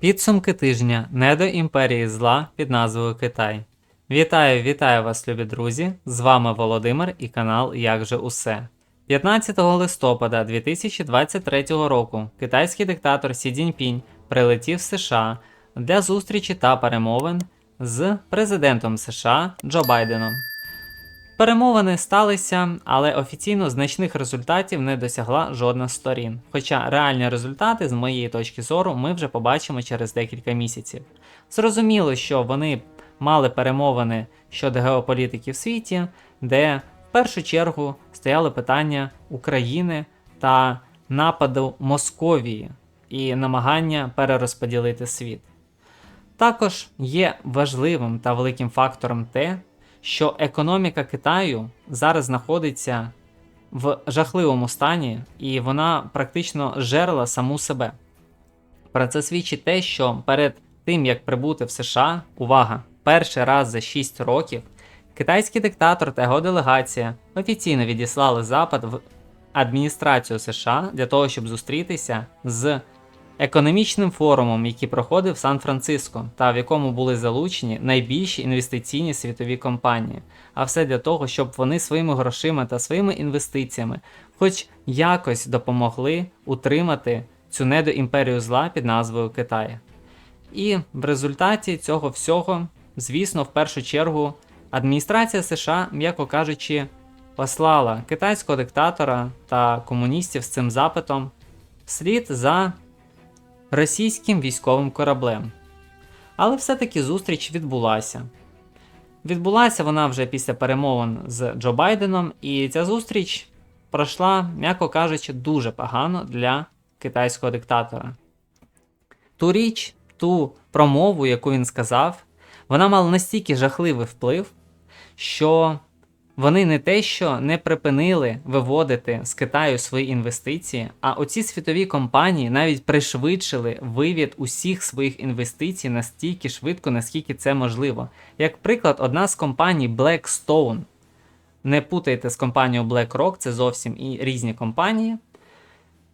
Підсумки тижня не до імперії зла під назвою Китай. Вітаю, вітаю вас, любі друзі! З вами Володимир і канал Як же Усе. 15 листопада 2023 року китайський диктатор Сі Цзіньпінь прилетів в США для зустрічі та перемовин з президентом США Джо Байденом. Перемовини сталися, але офіційно значних результатів не досягла жодна з сторін. Хоча реальні результати, з моєї точки зору, ми вже побачимо через декілька місяців. Зрозуміло, що вони мали перемовини щодо геополітики в світі, де в першу чергу стояли питання України та нападу Московії і намагання перерозподілити світ. Також є важливим та великим фактором те, що економіка Китаю зараз знаходиться в жахливому стані, і вона практично жерла саму себе. Про це свідчить те, що перед тим як прибути в США, увага, перший раз за 6 років китайський диктатор та його делегація офіційно відіслали запит в адміністрацію США для того, щоб зустрітися з економічним форумом, який проходив в Сан-Франциско, та в якому були залучені найбільші інвестиційні світові компанії. А все для того, щоб вони своїми грошима та своїми інвестиціями хоч якось допомогли утримати цю недоімперію зла під назвою Китай. І в результаті цього всього, звісно, в першу чергу, адміністрація США, м'яко кажучи, послала китайського диктатора та комуністів з цим запитом вслід за російським військовим кораблем. Але все-таки зустріч відбулася. Відбулася вона вже після перемовин з Джо Байденом, і ця зустріч пройшла, м'яко кажучи, дуже погано для китайського диктатора. Ту річ, ту промову, яку він сказав, вона мала настільки жахливий вплив, що вони не те, що не припинили виводити з Китаю свої інвестиції, а оці світові компанії навіть пришвидшили вивід усіх своїх інвестицій настільки швидко, наскільки це можливо. Як приклад, одна з компаній Blackstone, не путайте з компанією BlackRock, це зовсім і різні компанії.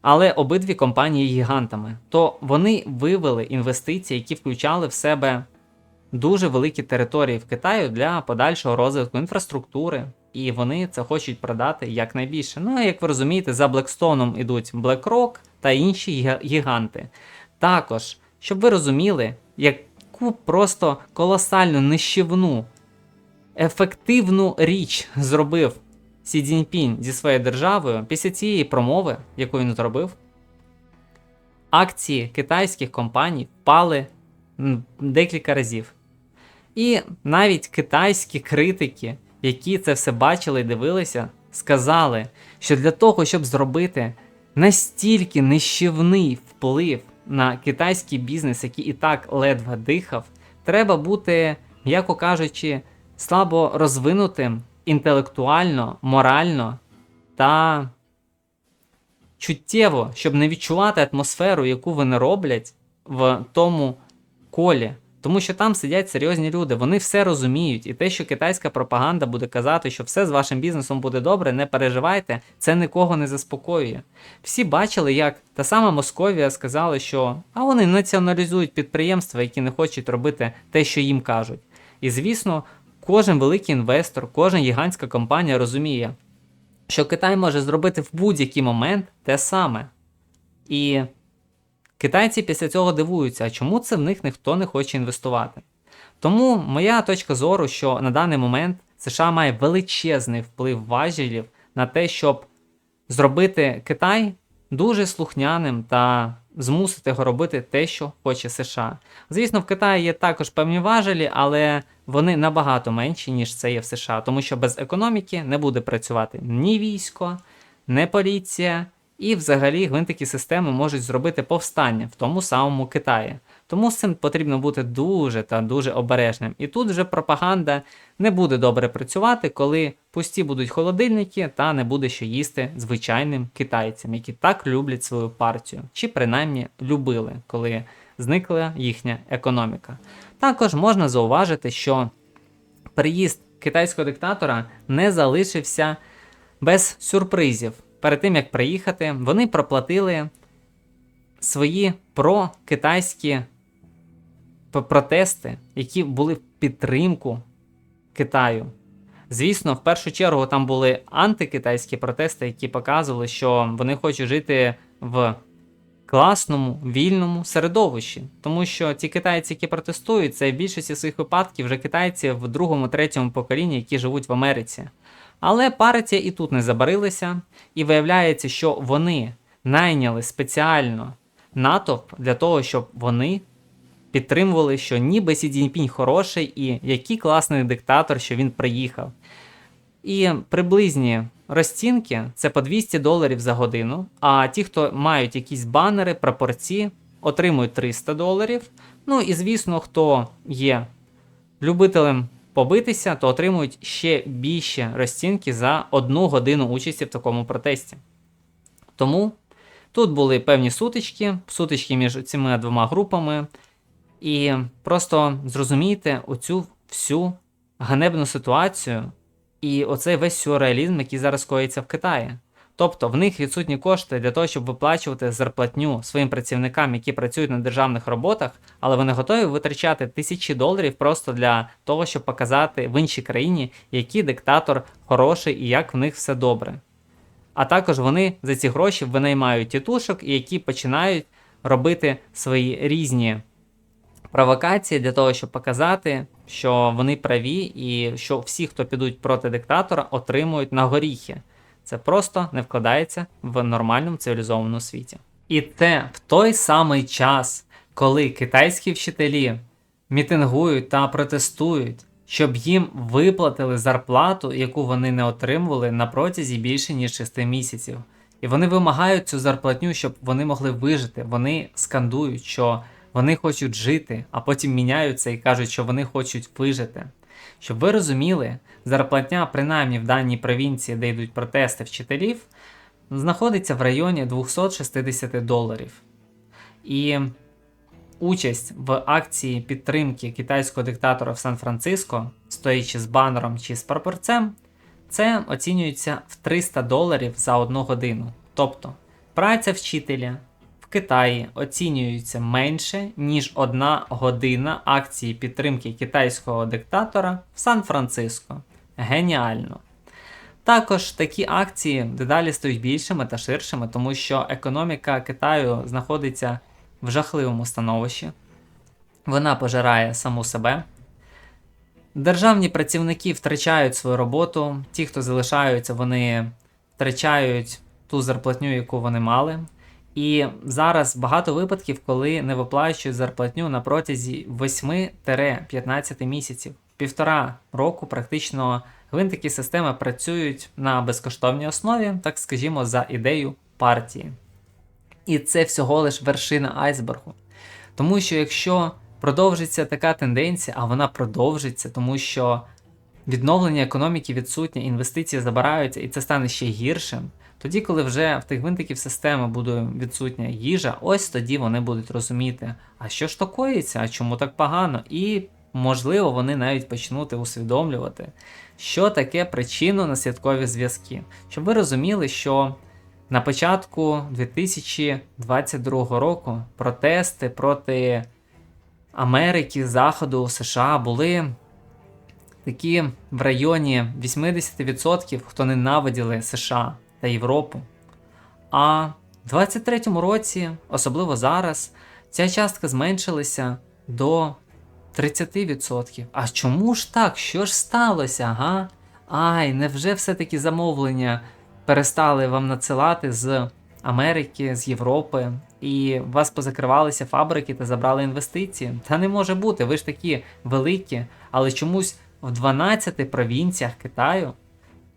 Але обидві компанії гігантами, то вони вивели інвестиції, які включали в себе дуже великі території в Китаю для подальшого розвитку інфраструктури, і вони це хочуть продати якнайбільше. Ну, а як ви розумієте, за Blackstone йдуть BlackRock та інші гіганти. Також, щоб ви розуміли, яку просто колосальну нищівну, ефективну річ зробив Сі Цзіньпінь зі своєю державою після цієї промови, яку він зробив, акції китайських компаній впали декілька разів. І навіть китайські критики, які це все бачили і дивилися, сказали, що для того, щоб зробити настільки нищівний вплив на китайський бізнес, який і так ледве дихав, треба бути, м'яко кажучи, слабо розвинутим інтелектуально, морально та чуттєво, щоб не відчувати атмосферу, яку вони роблять в тому колі. Тому що там сидять серйозні люди, вони все розуміють, і те, що китайська пропаганда буде казати, що все з вашим бізнесом буде добре, не переживайте, це нікого не заспокоює. Всі бачили, як та сама Московія сказала, що а вони націоналізують підприємства, які не хочуть робити те, що їм кажуть. І звісно, кожен великий інвестор, кожна гігантська компанія розуміє, що Китай може зробити в будь-який момент те саме. І Китайці після цього дивуються, а чому це в них ніхто не хоче інвестувати. Тому моя точка зору, що на даний момент США має величезний вплив важелів на те, щоб зробити Китай дуже слухняним та змусити його робити те, що хоче США. Звісно, в Китаї є також певні важелі, але вони набагато менші, ніж це є в США, тому що без економіки не буде працювати ні військо, ні поліція. І взагалі гвинтики системи можуть зробити повстання в тому самому Китаї. Тому з цим потрібно бути дуже та дуже обережним. І тут вже пропаганда не буде добре працювати, коли пусті будуть холодильники та не буде що їсти звичайним китайцям, які так люблять свою партію, чи принаймні любили, коли зникла їхня економіка. Також можна зауважити, що приїзд китайського диктатора не залишився без сюрпризів перед тим як приїхати, вони проплатили свої прокитайські протести, які були в підтримку Китаю. Звісно, в першу чергу там були антикитайські протести, які показували, що вони хочуть жити в класному, вільному середовищі. Тому що ті китайці, які протестують, це в більшості своїх випадків вже китайці в другому, третьому поколінні, які живуть в Америці. Але партія і тут не забарилися, і виявляється, що вони найняли спеціально натовп для того, щоб вони підтримували, що ніби Сі Цзіньпінь хороший і який класний диктатор, що він приїхав. І приблизні розцінки це по 200 доларів за годину. А ті, хто мають якісь банери, прапорці, отримують 300 доларів. Ну і звісно, хто є любителем побитися, то отримують ще більше розцінки за одну годину участі в такому протесті. Тому тут були певні сутички, сутички між цими двома групами. І просто зрозумійте оцю всю ганебну ситуацію і оцей весь сюрреалізм, який зараз коїться в Китаї. Тобто в них відсутні кошти для того, щоб виплачувати зарплатню своїм працівникам, які працюють на державних роботах, але вони готові витрачати тисячі доларів просто для того, щоб показати в іншій країні, який диктатор хороший і як в них все добре. А також вони за ці гроші винаймають тітушок, які починають робити свої різні провокації для того, щоб показати, що вони праві, і що всі, хто підуть проти диктатора, отримують на горіхи. Це просто не вкладається в нормальному цивілізованому світі. І це в той самий час, коли китайські вчителі мітингують та протестують, щоб їм виплатили зарплату, яку вони не отримували на протязі більше ніж 6 місяців. І вони вимагають цю зарплатню, щоб вони могли вижити. Вони скандують, що вони хочуть жити, а потім міняються і кажуть, що вони хочуть вижити. Щоб ви розуміли, зарплатня, принаймні в даній провінції, де йдуть протести вчителів, знаходиться в районі 260 доларів. І участь в акції підтримки китайського диктатора в Сан-Франциско, стоячи з банером чи з прапорцем, це оцінюється в 300 доларів за одну годину. Тобто праця вчителя в Китаї оцінюється менше, ніж одна година акції підтримки китайського диктатора в Сан-Франциско. Геніально! Також такі акції дедалі стають більшими та ширшими, тому що економіка Китаю знаходиться в жахливому становищі. Вона пожирає саму себе. Державні працівники втрачають свою роботу. Ті, хто залишаються, вони втрачають ту зарплатню, яку вони мали. І зараз багато випадків, коли не виплачують зарплатню на протязі 8-15 місяців. Півтора року практично гвинтики системи працюють на безкоштовній основі, так скажімо, за ідею партії. І це всього лиш вершина айсбергу. Тому що якщо продовжиться така тенденція, а вона продовжиться, тому що відновлення економіки відсутнє, інвестиції забираються, і це стане ще гіршим. Тоді, коли вже в тих гвинтиків системи буде відсутня їжа, ось тоді вони будуть розуміти, а що ж то коїться, а чому так погано, і можливо вони навіть почнуть усвідомлювати, що таке причинно-наслідкові зв'язки. Щоб ви розуміли, що на початку 2022 року протести проти Америки, Заходу, США були такі в районі 80%, хто ненавиділи США та Європу. А в 23-му році, особливо зараз, ця частка зменшилася до 30%. А чому ж так? Що ж сталося, га? Ай, невже все-таки замовлення перестали вам надсилати з Америки, з Європи, і у вас позакривалися фабрики та забрали інвестиції? Та не може бути, ви ж такі великі, але чомусь в 12 провінціях Китаю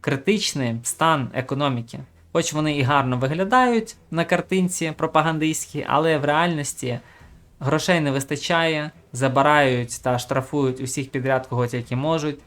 критичний стан економіки. Хоч вони і гарно виглядають на картинці пропагандистській, але в реальності грошей не вистачає, забирають та штрафують усіх підряд, кого тільки можуть.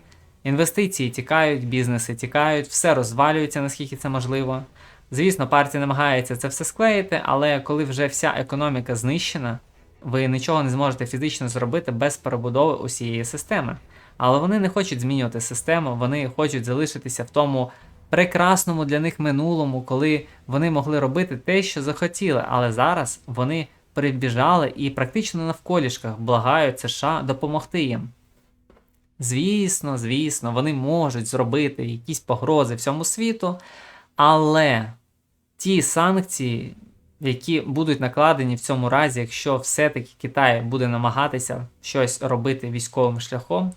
Інвестиції тікають, бізнеси тікають, все розвалюється, наскільки це можливо. Звісно, партія намагається це все склеїти, але коли вже вся економіка знищена, ви нічого не зможете фізично зробити без перебудови усієї системи. Але вони не хочуть змінювати систему, вони хочуть залишитися в тому прекрасному для них минулому, коли вони могли робити те, що захотіли. Але зараз вони прибіжали і практично навколішках благають США допомогти їм. Звісно, звісно, вони можуть зробити якісь погрози всьому світу, але ті санкції, які будуть накладені в цьому разі, якщо все-таки Китай буде намагатися щось робити військовим шляхом,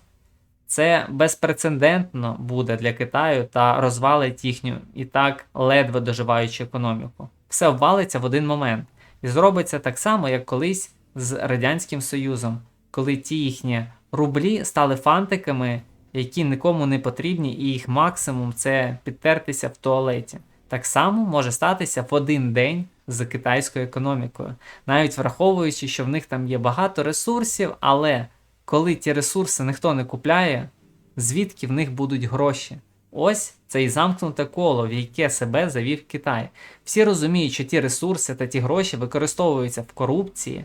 це безпрецедентно буде для Китаю та розвалить їхню і так ледве доживаючу економіку. Все обвалиться в один момент. І зробиться так само, як колись з Радянським Союзом, коли ті їхні рублі стали фантиками, які нікому не потрібні, і їх максимум це підтертися в туалеті. Так само може статися в один день з китайською економікою, навіть враховуючи, що в них там є багато ресурсів, але коли ті ресурси ніхто не купляє, звідки в них будуть гроші? Ось це і замкнуте коло, в яке себе завів Китай. Всі розуміють, що ті ресурси та ті гроші використовуються в корупції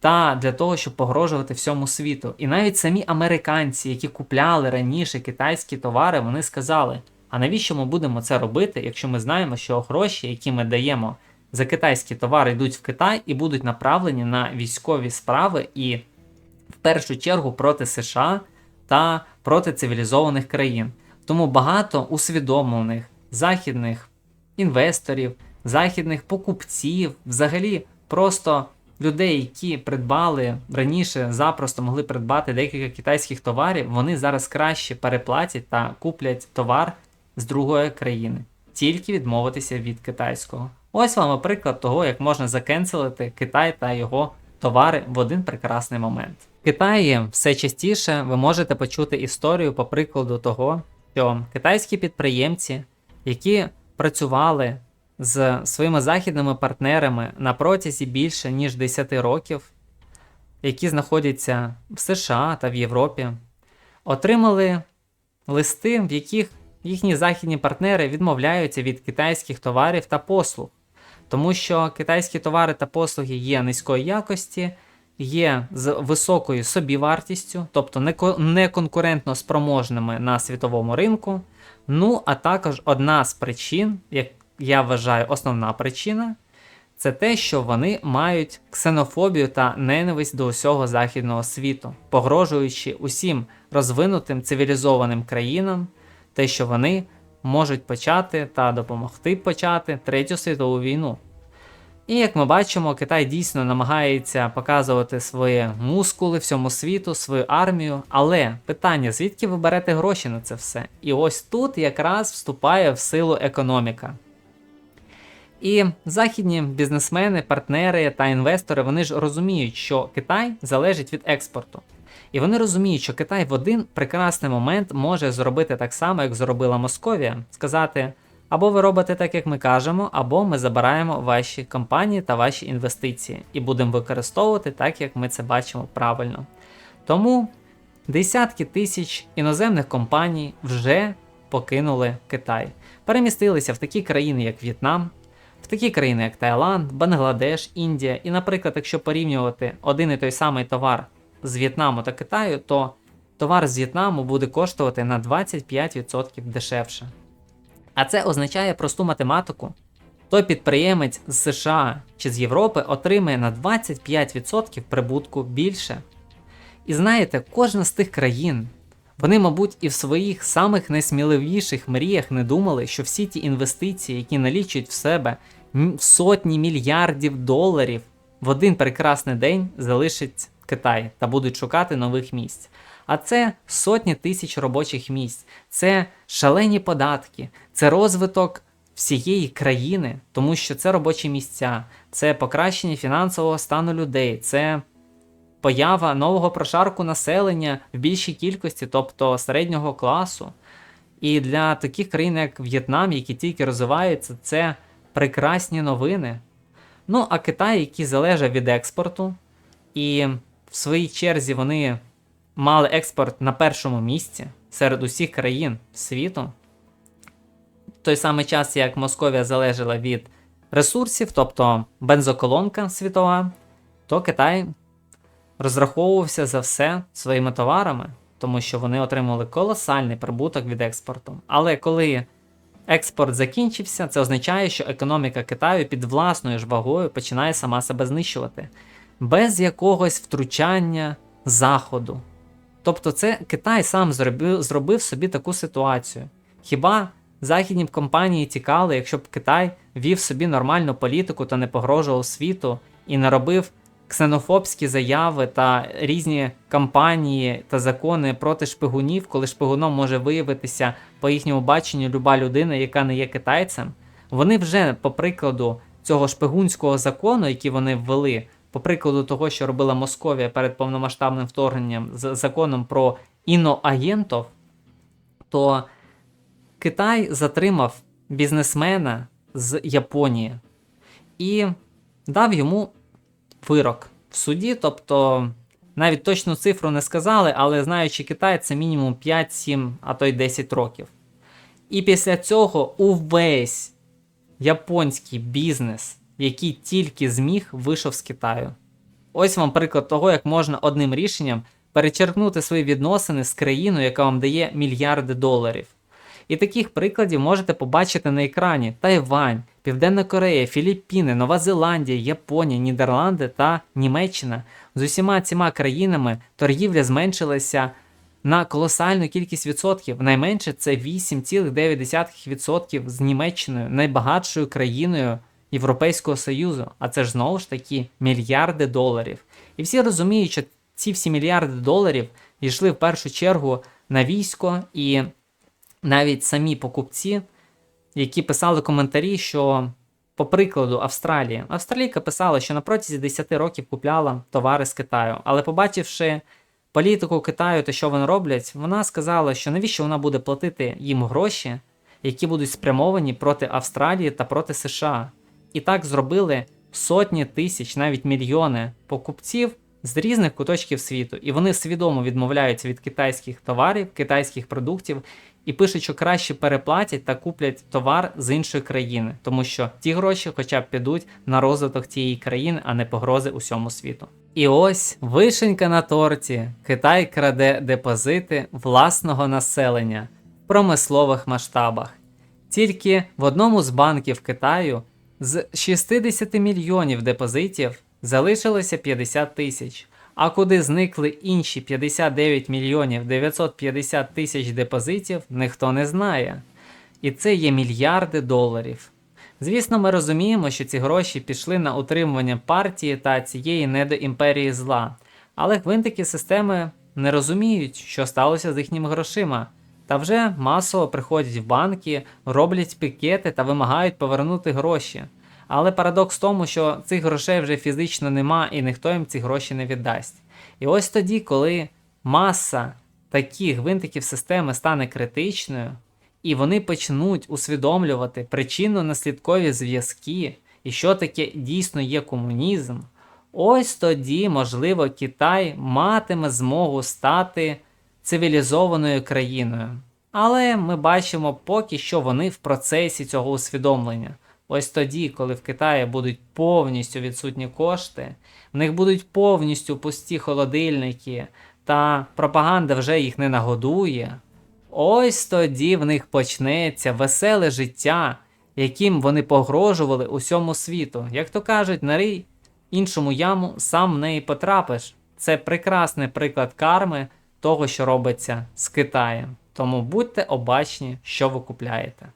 та для того, щоб погрожувати всьому світу. І навіть самі американці, які купляли раніше китайські товари, вони сказали: а навіщо ми будемо це робити, якщо ми знаємо, що гроші, які ми даємо за китайські товари, йдуть в Китай і будуть направлені на військові справи і в першу чергу проти США та проти цивілізованих країн. Тому багато усвідомлених західних інвесторів, західних покупців, взагалі просто людей, які придбали раніше, запросто могли придбати декілька китайських товарів, вони зараз краще переплатять та куплять товар з другої країни, тільки відмовитися від китайського. Ось вам приклад того, як можна закенселити Китай та його товари в один прекрасний момент. В Китаї все частіше ви можете почути історію по прикладу того, що китайські підприємці, які працювали з своїми західними партнерами на протязі більше ніж 10 років, які знаходяться в США та в Європі, отримали листи, в яких їхні західні партнери відмовляються від китайських товарів та послуг, тому що китайські товари та послуги є низької якості є з високою собівартістю, тобто не конкурентно спроможними на світовому ринку. Ну, а також одна з причин, як я вважаю, основна причина, це те, що вони мають ксенофобію та ненависть до усього західного світу, погрожуючи усім розвинутим цивілізованим країнам, те, що вони можуть почати та допомогти почати Третю світову війну. І як ми бачимо, Китай дійсно намагається показувати свої мускули всьому світу, свою армію. Але питання, звідки ви берете гроші на це все? І ось тут якраз вступає в силу економіка. І західні бізнесмени, партнери та інвестори вони ж розуміють, що Китай залежить від експорту. І вони розуміють, що Китай в один прекрасний момент може зробити так само, як зробила Московія, сказати. Або ви робите так, як ми кажемо, або ми забираємо ваші компанії та ваші інвестиції і будемо використовувати так, як ми це бачимо правильно. Тому десятки тисяч іноземних компаній вже покинули Китай, перемістилися в такі країни, як В'єтнам, в такі країни, як Таїланд, Бангладеш, Індія. І, наприклад, якщо порівнювати один і той самий товар з В'єтнаму та Китаю, то товар з В'єтнаму буде коштувати на 25% дешевше. А це означає просту математику. Той підприємець з США чи з Європи отримає на 25% прибутку більше. І знаєте, кожна з тих країн, вони, мабуть, і в своїх самих найсміливіших мріях не думали, що всі ті інвестиції, які налічують в себе сотні мільярдів доларів, в один прекрасний день залишить Китай та будуть шукати нових місць. А це сотні тисяч робочих місць, це шалені податки, це розвиток всієї країни, тому що це робочі місця, це покращення фінансового стану людей, це поява нового прошарку населення в більшій кількості, тобто середнього класу. І для таких країн, як В'єтнам, які тільки розвиваються, це прекрасні новини. Ну, а Китай, який залежав від експорту, і в своїй черзі вони мали експорт на першому місці серед усіх країн світу. В той самий час, як Московія залежала від ресурсів, тобто бензоколонка світова, то Китай розраховувався за все своїми товарами, тому що вони отримали колосальний прибуток від експорту. Але коли експорт закінчився, це означає, що економіка Китаю під власною ж вагою починає сама себе знищувати. Без якогось втручання заходу. Тобто, це Китай сам зробив, зробив собі таку ситуацію. Хіба західні б компанії тікали, якщо б Китай вів собі нормальну політику та не погрожував світу і не робив ксенофобські заяви та різні кампанії та закони проти шпигунів, коли шпигуном може виявитися по їхньому баченню люба людина, яка не є китайцем. Вони вже, по прикладу цього шпигунського закону, який вони ввели, по прикладу того, що робила Московія перед повномасштабним вторгненням з законом про іноагентів, то Китай затримав бізнесмена з Японії і дав йому вирок в суді. Тобто навіть точну цифру не сказали, але знаючи Китай, це мінімум 5-7, а то й 10 років. І після цього увесь японський бізнес, який тільки зміг, вийшов з Китаю. Ось вам приклад того, як можна одним рішенням перечеркнути свої відносини з країною, яка вам дає мільярди доларів. І таких прикладів можете побачити на екрані: Тайвань, Південна Корея, Філіппіни, Нова Зеландія, Японія, Нідерланди та Німеччина. З усіма цими країнами торгівля зменшилася на колосальну кількість відсотків. Найменше це 8,9% з Німеччиною, найбагатшою країною Європейського Союзу. А це ж знову ж таки мільярди доларів. І всі розуміють, що ці всі мільярди доларів йшли в першу чергу на військо, і навіть самі покупці, які писали коментарі, що. По прикладу Австралії, Австралійка писала, що на протязі 10 років купляла товари з Китаю, але побачивши політику Китаю та що вони роблять, вона сказала, що навіщо вона буде платити їм гроші, які будуть спрямовані проти Австралії та проти США. І так зробили сотні тисяч, навіть мільйони покупців з різних куточків світу, і вони свідомо відмовляються від китайських товарів, китайських продуктів і пишуть, що краще переплатять та куплять товар з іншої країни, тому що ті гроші, хоча б підуть на розвиток цієї країни, а не погрози усьому світу. І ось вишенька на торті. Китай краде депозити власного населення в промислових масштабах. Тільки в одному з банків Китаю з 60 мільйонів депозитів залишилося 50 тисяч. А куди зникли інші 59 мільйонів 950 тисяч депозитів, ніхто не знає. І це є мільярди доларів. Звісно, ми розуміємо, що ці гроші пішли на утримування партії та цієї недоімперії зла, але гвинтики системи не розуміють, що сталося з їхніми грошима, та вже масово приходять в банки, роблять пікети та вимагають повернути гроші. Але парадокс в тому, що цих грошей вже фізично нема і ніхто їм ці гроші не віддасть. І ось тоді, коли маса таких гвинтиків системи стане критичною, і вони почнуть усвідомлювати причинно-наслідкові зв'язки, і що таке дійсно є комунізм, ось тоді, можливо, Китай матиме змогу стати цивілізованою країною. Але ми бачимо поки що вони в процесі цього усвідомлення. Ось тоді, коли в Китаї будуть повністю відсутні кошти, в них будуть повністю пусті холодильники, та пропаганда вже їх не нагодує. Ось тоді в них почнеться веселе життя, яким вони погрожували усьому світу. Як то кажуть, нарий іншому яму, сам в неї потрапиш. Це прекрасний приклад карми того, що робиться з Китаєм. Тому будьте обачні, що ви купляєте.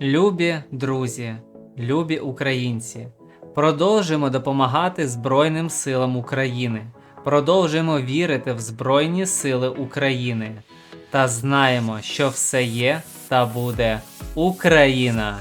Любі друзі, любі українці, продовжуємо допомагати Збройним силам України, продовжуємо вірити в Збройні Сили України та знаємо, що все є та буде Україна.